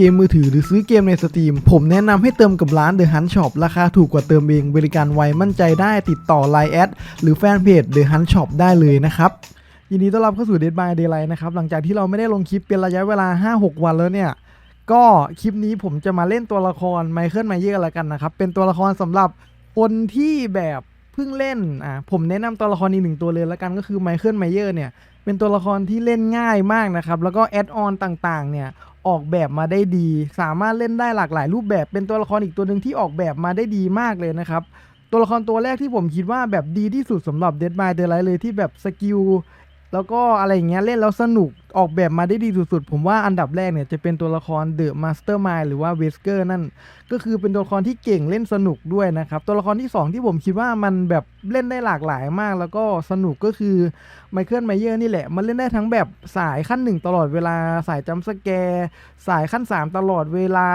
เกมมือถือหรือซื้อเกมในสตรีม ผมแนะนำให้เติมกับร้าน The Hunt Shop ราคาถูกกว่าเติมเองบริการไวมั่นใจได้ติดต่อ Line แอดหรือแฟนเพจ The Hunt Shop ได้เลยนะครับยินดีต้อนรับเข้าสู่ Dead by Daylight นะครับ หลังจากที่เราไม่ได้ลงคลิปเป็นระยะเวลา 5-6 วันแล้วเนี่ย ก็คลิปนี้ผมจะมาเล่นตัวละครไมเคิลไมเยอร์ละกันนะครับ เป็นตัวละครสำหรับคนที่แบบเพิ่งเล่นอะผมแนะนำตัวละครอีกหนึ่งตัวเลยละกันก็คือไมเคิลไมเยอร์เนี่ย เป็นตัวละครที่เล่นง่ายมากนะครับ แล้วก็แอดออนต่างๆเนี่ย ออกแบบมาได้ดี สามารถเล่นได้หลากหลายรูปแบบ เป็นตัวละครอีกตัวหนึ่งที่ออกแบบมาได้ดีมากเลยนะครับ ตัวละครตัวแรกที่ผมคิดว่าแบบดีที่สุดสำหรับ Dead by Daylight เลยที่แบบสกิล แล้วก็อะไรอย่างเงี้ยเล่นแล้วสนุกออกแบบมาได้ดีสุดๆ ผมว่าอันดับแรกเนี่ยจะเป็นตัวละคร The Mastermind หรือว่าเวสเกอร์นั่น ก็คือเป็นตัวละครที่เก่งเล่นสนุกด้วยนะครับ ตัวละครที่ 2 ที่ผมคิดว่ามันแบบเล่นได้หลากหลายมาก แล้วก็สนุกก็คือไมเคิลไมเยอร์นี่แหละ มันเล่นได้ทั้งแบบสายขั้นหนึ่งตลอดเวลา สายจัมป์สแกร์สายขั้น 3 ตลอดเวลา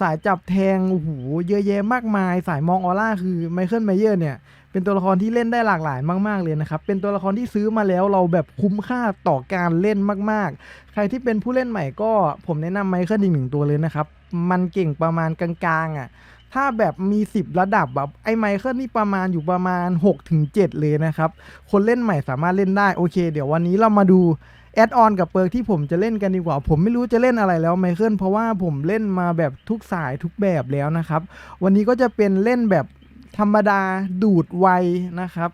สายจับแทงโอ้โหเยอะแยะมากมาย สายมองออร่าคือไมเคิลไมเยอร์เนี่ย เป็นตัวละครที่เล่นได้หลากหลายมาก ๆ เลยนะครับ เป็นตัวละครที่ซื้อมาแล้วเราแบบคุ้มค่าต่อการเล่นมาก ๆ ใครที่เป็นผู้เล่นใหม่ก็ผมแนะนำไมเคิลอีกหนึ่งตัวเลยนะครับ มันเก่งประมาณกลางๆอะถ้าแบบมี 10 ระดับแบบไอ้ไมเคิลนี่ประมาณอยู่ประมาณ6-7ถึง7เลยนะครับ คนเล่นใหม่สามารถเล่นได้โอเค เดี๋ยววันนี้เรามาดูแอดออนกับเปิร์กที่ผมจะเล่นกันดีกว่า ผมไม่รู้จะเล่นอะไรแล้วไมเคิลเพราะว่าผมเล่นมาแบบทุกสายทุกแบบแล้วนะครับ วันนี้ก็จะเป็นเล่นแบบ ธรรมดาดูดไวนะครับ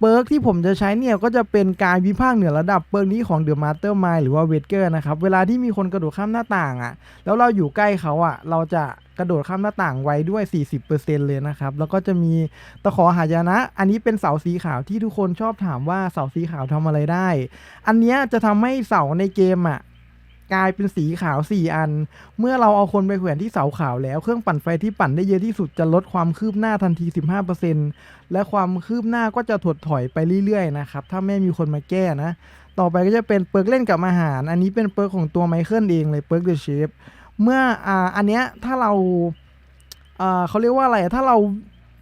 เปิร์กที่ผมจะใช้เนี่ยก็จะเป็นการวิพากษ์เหนือระดับเปิร์กนี้ของเดอะมาสเตอร์มายหรือว่าเวทเกอร์นะครับ เวลาที่มีคนกระโดดข้ามหน้าต่างอะ่ะ แล้วเราอยู่ใกล้เขาอะ่ะ เราจะกระโดดข้ามหน้าต่างไวด้วย 40%เลยนะครับ แล้วก็จะมีตะขอหายนะ อันนี้เป็นเสาสีขาวที่ทุกคนชอบถามว่าเสาสีขาวทำอะไรได้ อันเนี้ยจะทำให้เสาในเกมอะ่ะ กลายเป็นสีขาว 4 อัน เมื่อเราเอาคนไปแขวนที่เสาขาวแล้ว เครื่องปั่นไฟที่ปั่นได้เยอะที่สุดจะลดความคืบหน้าทันที 15%และความคืบหน้าก็จะถดถอยไปเรื่อยๆนะครับ ถ้าไม่มีคนมาแก้นะ ต่อไปก็จะเป็นเปิร์กเล่นกับอาหาร อันนี้เป็นเปิร์กของตัวไมเคิลเองเลยเปิร์กเดอะเชฟเมื่ออ่าอันเนี้ยถ้าเราอ่าเขาเรียกว่าอะไรถ้าเรา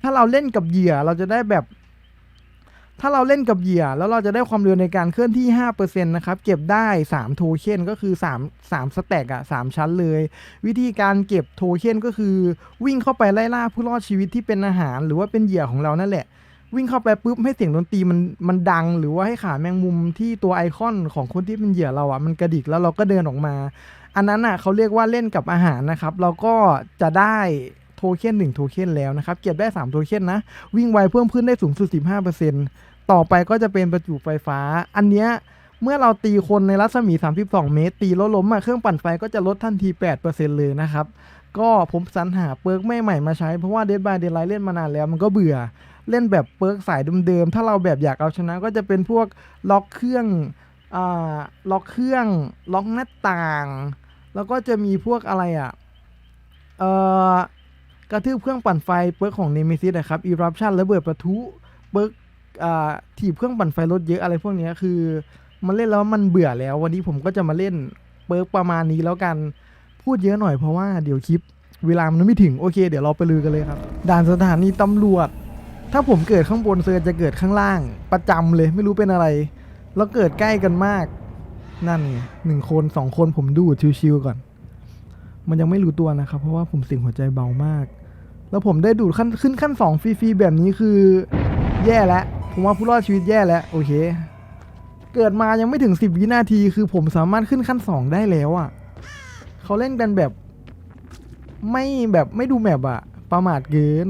ถ้าเราเล่นกับเหยื่อเราจะได้แบบ ถ้าเราเล่นกับเหยื่อแล้วเราจะได้ความเร็วในการเคลื่อนที่ 5%นะครับ เก็บได้ 3 โทเค็นก็คือ 3 3สแต็กอะ3ชั้นเลย วิธีการเก็บโทเค็นก็คือ วิ่งเข้าไปไล่ล่าผู้รอดชีวิตที่เป็นอาหาร หรือว่าเป็นเหยื่อของเรานั่นแหละ วิ่งเข้าไปปุ๊บให้เสียงดนตรีมันมันดัง หรือว่าให้ขาแมงมุมที่ตัวไอคอนของคนที่เป็นเหยื่อเราอะมันกระดิกแล้วเราก็เดินออกมา อันนั้นอะเขาเรียกว่าเล่นกับอาหารนะครับ เราก็จะได้ เค็น1โทเค็นแล้วนะครับ เก็บได้3โทเค็นนะ วิ่งไวเพิ่มขึ้นได้สูงสุด 15%ต่อไปก็จะเป็นประจุไฟฟ้า อันเนี้ยเมื่อเราตีคนในรัศมี 32 เมตร ตีแล้วล้มอะเครื่องปั่นไฟก็จะลดทันที 8%เลยนะครับ ก็ผมสรรหาเปิร์กไม่ใหม่มาใช้เพราะว่า Dead by Daylight เล่นมานานแล้วมันก็เบื่อเล่นแบบเปิร์กสายเดิมๆ ถ้าเราแบบอยากเอาชนะก็จะเป็นพวกล็อกเครื่องอ่าล็อกเครื่องล็อกหน้าต่าง แล้วก็จะมีพวกอะไรอะเอ่อ กระทืบเครื่องปั่นไฟเปิร์กของเนมิซิสนะครับอีรัปชันระเบิดประทุเปิร์กอ่าถีบเครื่องปั่นไฟรถเยอะอะไรพวกนี้คือมันเล่นแล้วมันเบื่อแล้ว วันนี้ผมก็จะมาเล่นเปิร์กประมาณนี้แล้วกันพูดเยอะหน่อยเพราะว่าเดี๋ยวคลิปเวลามันไม่ถึงโอเค เดี๋ยวเราไปลือกันเลยครับ ด่านสถานีตำรวจ ถ้าผมเกิดข้างบนเซอร์จะเกิดข้างล่างประจำเลยไม่รู้เป็นอะไร แล้วเกิดใกล้กันมาก นั่นไงหนึ่งคนสองคนผมดูดชิวๆก่อน มันยังไม่รู้ตัวนะครับ เพราะว่าผมเสียงหัวใจเบามาก แล้วผมได้ดูดขั้นขึ้นขั้นสองฟรีๆแบบนี้คือ แย่แล้วผมว่าผู้รอดชีวิตแย่แล้วโอเค เกิดมายังไม่ถึงสิบวินาที คือผมสามารถขึ้นขั้นสองได้แล้วอะ่ะเขาเล่นกันแบบ ไม่แบบไม่ดูแมปอะประมาทเกิน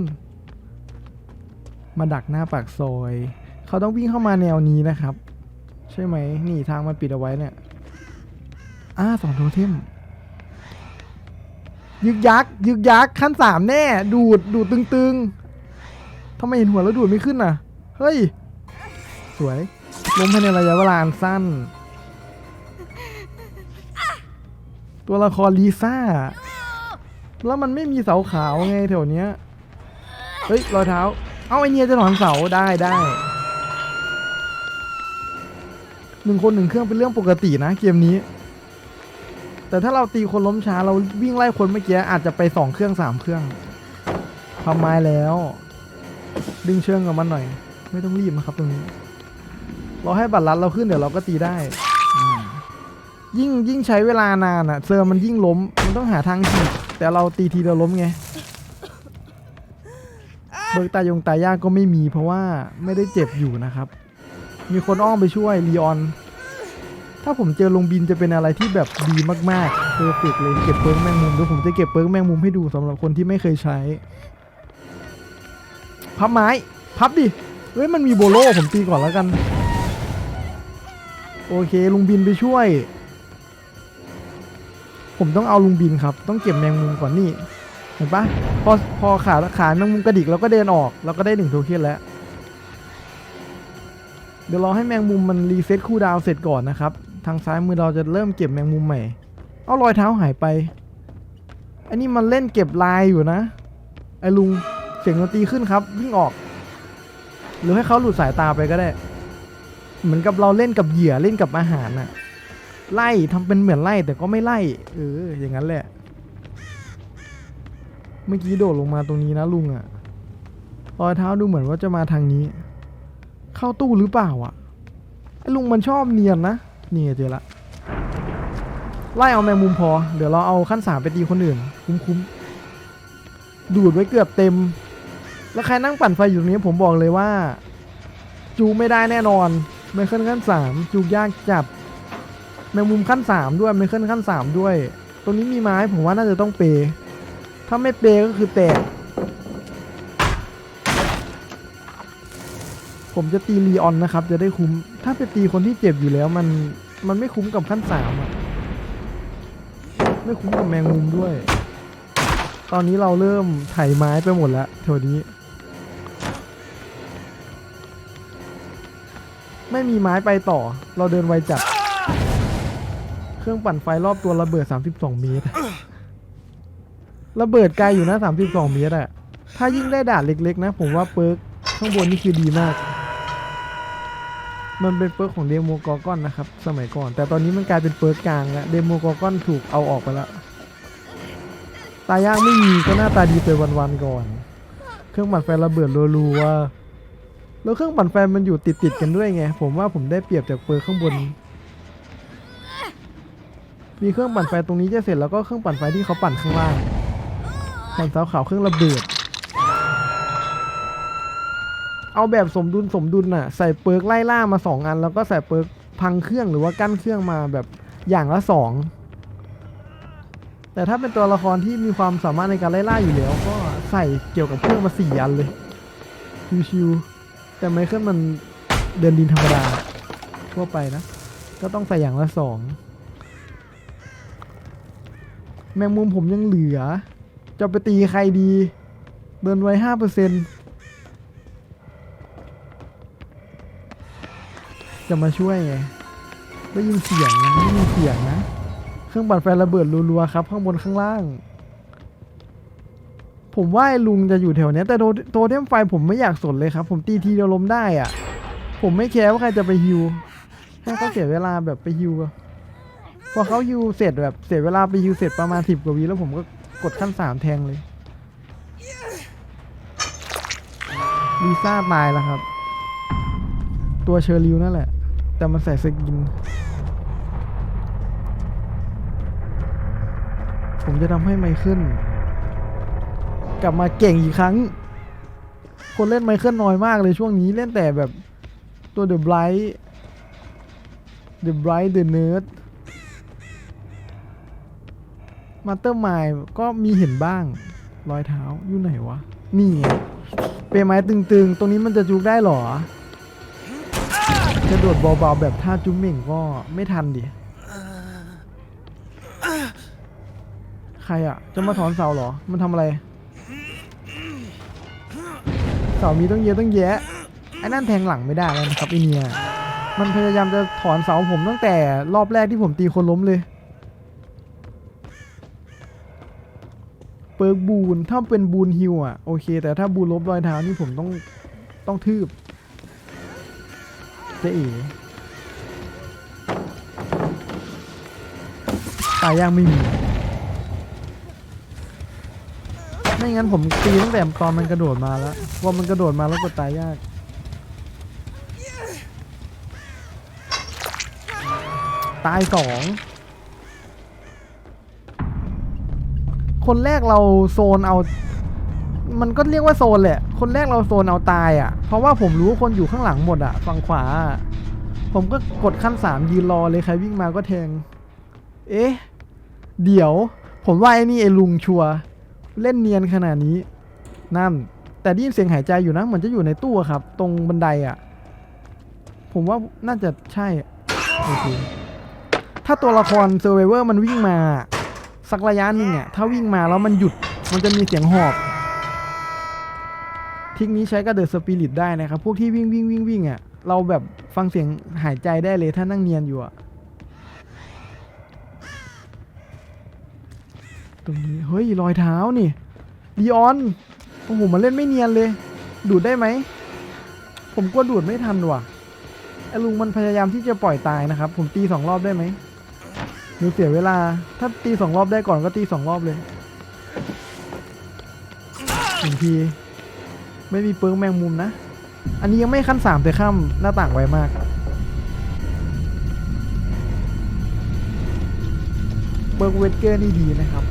มาดักหน้าปากซอย เขาต้องวิ่งเข้ามาแนวนี้นะครับ ใช่ไหมนี่ทางมันปิดเอาไว้เนี่ยอ่าสองโทเทม ยึกยักยึกยักขั้นสามแน่ ดูดดูดตึงๆทำไมเห็นหัวแล้วดูดไม่ขึ้นน่ะ เฮ้ย สวยล้มภายในระยะเวลาสั้น ตัวละครลีซ่า แล้วมันไม่มีเสาขาวไงแถวเนี้ย เฮ้ย รอยเท้า เอาไอเนียจะถอนเสาได้ได้หนึ่งคนหนึ่งเครื่องเป็นเรื่องปกตินะเกมนี้ แต่ถ้าเราตีคนล้มช้าเราวิ่งไล่คนเมื่อกี้อาจจะไปสองเครื่องสามเครื่องทำไม้แล้ว ดึงเชิงกับมันหน่อย ไม่ต้องรีบนะครับตรงนี้ เราให้บัตรลัดเราขึ้นเดี๋ยวเราก็ตีได้ ยิ่งยิ่งใช้เวลานานอะเซอร์มันยิ่งล้ม มันต้องหาทางฉีกแต่เราตีทีเดียวล้มไงเบิกตายงตายากก็ไม่มีเพราะว่าไม่ได้เจ็บอยู่นะครับ มีคนอ้อมไปช่วยลีออน ถ้าผมเจอลงบินจะเป็นอะไรที่แบบดีมากๆเพอร์เฟกเลยเก็บเปิร์กแมงมุมดี๋ยผมจะเก็บเปิร์กแมงมุมให้ดูสำหรับคนที่ไม่เคยใช้ พับไม้ พับดิเฮ้ยมันมีโบโลผมตีก่อนแล้วกัน โอเคลุงบินไปช่วย ผมต้องเอาลุงบินครับ ต้องเก็บแมงมุมก่อนนี่เห็นปะพอพอขาขาแมงมุมกระดิกเราก็เดินออกเราก็ได้หนึ่งโทเค็นแล้วเดี๋ยวรอให้แมงมุมมันรีเซ็ตคูลดาวน์เสร็จก่อนนะครับ ทางซ้ายมือเราจะเริ่มเก็บแมงมุมใหม่ เอารอยเท้าหายไป อันนี้มันเล่นเก็บลายอยู่นะ ไอ้ลุงเสียงดนตรีขึ้นครับวิ่งออก หรือให้เขาหลุดสายตาไปก็ได้ เหมือนกับเราเล่นกับเหยื่อเล่นกับอาหารน่ะ ไล่ทำเป็นเหมือนไล่แต่ก็ไม่ไล่ เออ อย่างนั้นแหละ เมื่อกี้โดดลงมาตรงนี้นะลุงอะรอยเท้าดูเหมือนว่าจะมาทางนี้ เข้าตู้หรือเปล่าอะไอ้ลุงมันชอบเนียนนะ นี่เจอละไล่เอาแมงมุมพอ เดี๋ยวเราเอาขั้นสามไปตีคนอื่น คุ้มๆ ดูดไว้เกือบเต็ม แล้วใครนั่งปั่นไฟอยู่ตรงนี้ผมบอกเลยว่า จูไม่ได้แน่นอนไมเคิลขั้นสามจูยากจัดแมงมุมขั้นสามด้วยไมเคิลขั้นสามด้วยตรงนี้มีไม้ผมว่าน่าจะต้องเปย์ถ้าไม่เปย์ก็คือแตก ผมจะตีลีออนนะครับ จะได้คุ้ม ถ้าไปตีคนที่เจ็บอยู่แล้วมันมันไม่คุ้มกับขั้นสามอะไม่คุ้มกับแมงมุมด้วย ตอนนี้เราเริ่มไถไม้ไปหมดแล้วแถวนี้ ไม่มีไม้ไปต่อ เราเดินไวจัด เครื่องปั่นไฟรอบตัวระเบิด 32 เมตร ระเบิดไกลอยู่นะ 32 เมตรอะถ้ายิ่งได้ด่านเล็กๆ นะ ผมว่าเปิร์กข้างบนนี่คือดีมาก มันเป็นเปิร์กของเดโมกอร์กอนนะครับ สมัยก่อน แต่ตอนนี้มันกลายเป็นเปิร์กกลางแล้วเดโมกอร์กอนถูกเอาออกไปแล้ว ตายากไม่มีก็หน้าตาดีไปวันๆก่อน เครื่องปั่นไฟระเบิดรัวๆแล้วเครื่องปั่นไฟมันอยู่ติดๆกันด้วยไง ผมว่าผมได้เปรียบจากเปิร์กข้างบน มีเครื่องปั่นไฟตรงนี้จะเสร็จแล้วก็เครื่องปั่นไฟที่เขาปั่นข้างล่างแผ่นเสาขาวเครื่องระเบิด เอาแบบสมดุลสมดุลน่ะใส่เปิร์กไล่ล่ามาสองอัน แล้วก็ใส่เปิร์กพังเครื่องหรือว่ากั้นเครื่องมาแบบอย่างละสองแต่ถ้าเป็นตัวละครที่มีความสามารถในการไล่ล่าอยู่แล้ว ก็ใส่เกี่ยวกับเครื่องมาสี่อันเลยชิวๆแต่ไมเคิลมันเดินดินธรรมดาทั่วไปนะ ก็ต้องใส่อย่างละสองแมงมุมผมยังเหลือ จะไปตีใครดี เดินไว้ห้าเปอร์เซ็นต์ จะมาช่วยไงได้ยินเสียงนะได้ยินเสียงนะ เครื่องปั่นไฟระเบิดรัวๆครับข้างบนข้างล่าง ผมว่าลุงจะอยู่แถวเนี้ยแต่โทโทเทมไฟผมไม่อยากสนเลยครับ ผมตีทีเดียวล้มได้อะผมไม่แคร์ว่าใครจะไปฮิวให้เขาเสียเวลาแบบไปฮิวพอเขาฮิวเสร็จแบบเสียเวลาไปฮิวเสร็จประมาณสิบกว่าวิแล้วผมก็กดขั้นสามแทงเลยลิซ่าตายแล้วครับ ตัวเชอริวนั่นแหละ แต่มันใส่สกิน ผมจะทำให้ไมเคิลกลับมาเก่งอีกครั้ง คนเล่นไมเคิลน้อยมากเลยช่วงนี้เล่นแต่แบบตัวเดอะไบรท์เดอะไบรท์เดอะเนิร์ดมาเตอร์มายก็มีเห็นบ้าง รอยเท้าอยู่ไหนวะ นี่เปรย์ไม้ตึงๆ ตรงนี้มันจะจุกได้หรอ กระโดดเบาๆแบบท่าจุ๊มเหม่งก็ไม่ทันดิ ใครอะ จะมาถอนเสาเหรอ มันทำอะไร เสามีต้องเยอะต้องแยะ ไอ้นั่นแทงหลังไม่ได้แล้วนะครับไอเนีย มันพยายามจะถอนเสาผมตั้งแต่รอบแรกที่ผมตีคนล้มเลย เปิร์กบูน ถ้าเป็นบูนฮิวอะโอเค แต่ถ้าบูนลบรอยเท้านี่ผมต้องต้องทืบ จ๊อีตายยังไม่มีไม่งั้นผมตีตั้งแต่ตอนมันกระโดดมาแล้วว่ามันกระโดดมาแล้วกดตายยากตายสองคนแรกเราโซนเอา มันก็เรียกว่าโซนแหละ คนแรกเราโซนเอาตายอะ่ะ เพราะว่าผมรู้ว่าคนอยู่ข้างหลังหมดอะ่ะ ฝั่งขวา ผมก็กดขั้นสามยืนรอเลยใครวิ่งมาก็แทง เอ๊ะ เดี๋ยว ผมว่าไอ้นี่ไอ้ลุงชัว เล่นเนียนขนาดนี้ นั่น แต่ได้ยินเสียงหายใจอยู่นะเหมือนจะอยู่ในตู้ครับ ตรงบันไดอะ่ะ ผมว่าน่าจะใช่โอเคถ้าตัวละครเซอร์ไวเวอร์มันวิ่งมา สักระยะหนึ่งอะถ้าวิ่งมาแล้วมันหยุดมันจะมีเสียงหอบ ทิกนี้ใช้กับเดอะสปิริตได้นะครับ พวกที่วิ่งวิ่งวิ่งวิ่งอะ เราแบบฟังเสียงหายใจได้เลยถ้านั่งเนียนอยู่อะ ตรงนี้ เฮ้ย รอยเท้านี่ดีออน โอ้โหมันเล่นไม่เนียนเลย ดูดได้ไหม ผมกลัวดูดไม่ทันว่ะไอลุงมันพยายามที่จะปล่อยตายนะครับ ผมตีสองรอบได้ไหมหรือเสียเวลา ถ้าตีสองรอบได้ก่อนก็ตีสองรอบเลยหนึ่งที ไม่มีเปิงแมงมุมนะ อันนี้ยังไม่ขั้นสามแต่ข้ามหน้าต่างไวมากเบิร์กเวทเกอร์นี่ดีนะครับ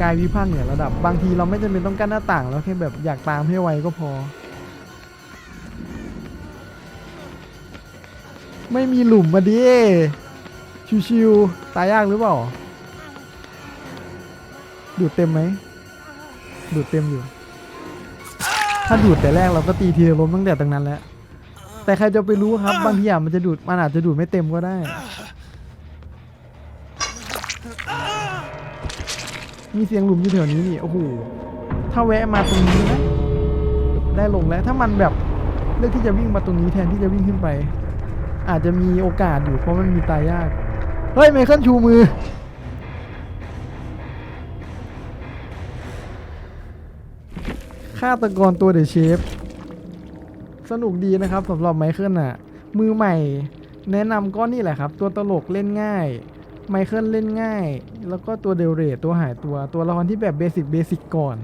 กายวิพากษ์เหนือระดับบางทีเราไม่จำเป็นต้องกั้นหน้าต่างแล้วแค่แบบอยากตามให้ไวก็พอ ไม่มีหลุมมาดิชิวๆตายยากหรือเปล่าดูดเต็มไหมดูดเต็มอยู่ ถ้าดูดแต่แรกเราก็ตีทีละล้มตั้งแต่ตรงนั้นแล้ว แต่ใครจะไปรู้ครับ บางทีอะมันจะดูดมันอาจจะดูดไม่เต็มก็ได้ มีเสียงหลุมอยู่แถวนี้นี่ โอ้โห ถ้าแวะมาตรงนี้นะได้ลงแล้ว ถ้ามันแบบเลือกที่จะวิ่งมาตรงนี้แทนที่จะวิ่งขึ้นไป อาจจะมีโอกาสอยู่เพราะมันมีตายยาก เฮ้ยไมเคิลชูมือ ฆาตกรตัวเดอะเชฟ สนุกดีนะครับสำหรับไมเคิลน่ะ มือใหม่ แนะนำก็นี่แหละครับ ตัวตลกเล่นง่าย ไมเคิลเล่นง่าย แล้วก็ตัวเดลเรตตัวหายตัว ตัวละครที่แบบเบสิกเบสิกก่อน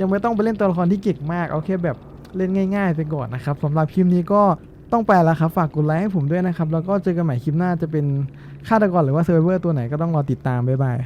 ยังไม่ต้องไปเล่นตัวละครที่เก่งมาก เอาแค่แบบเล่นง่าย ๆ ไปก่อนนะครับสำหรับคลิปนี้ก็ต้องไปแล้วครับ ฝากกดไลค์ให้ผมด้วยนะครับ แล้วก็เจอกันใหม่คลิปหน้าจะเป็นฆาตกรหรือว่าเซิร์ฟเวอร์ตัวไหนก็ต้องรอติดตามบ๊ายบาย